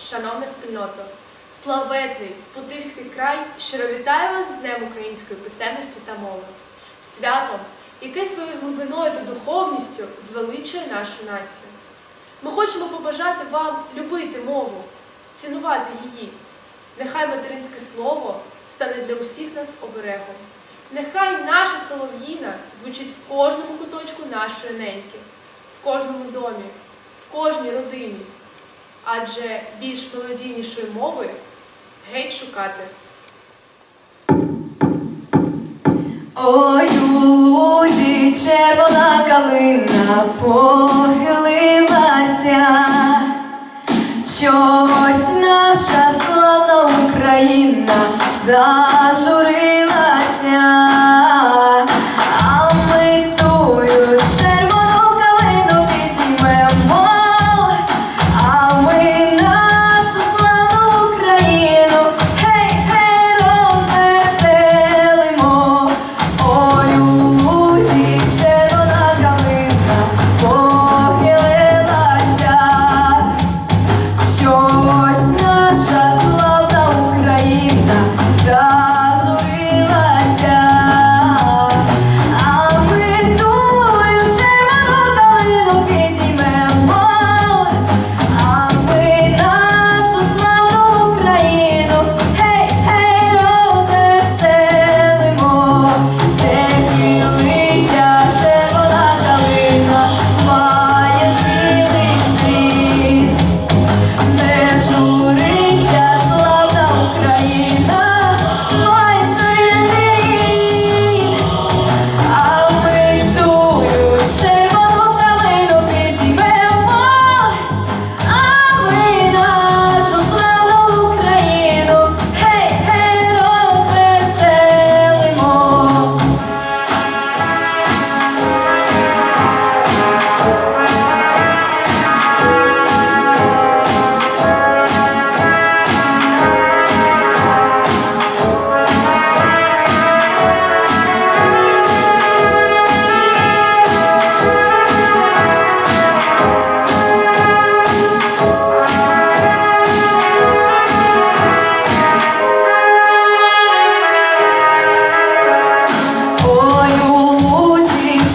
шановна спільнота, славетний Путивський край щиро вітає вас з Днем української писемності та мови, святом, яке своєю глибиною та духовністю звеличує нашу націю. Ми хочемо побажати вам любити мову, цінувати її. Нехай материнське слово стане для усіх нас оберегом. Нехай наша солов'їна звучить в кожному куточку нашої неньки, в кожному домі, в кожній родині адже більш мелодійнішої мови геть шукати. Ой, люди, червона калина похилилася, чогось наша славна Україна за.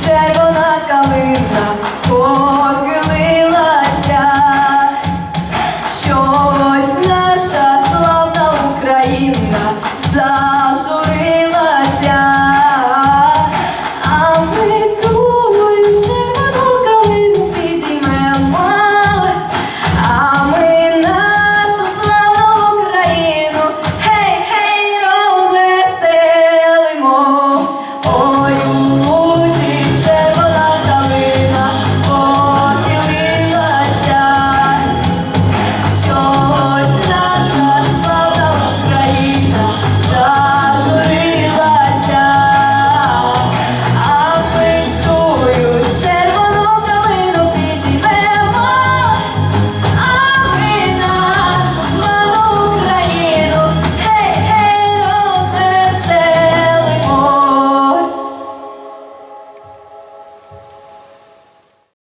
червона калина.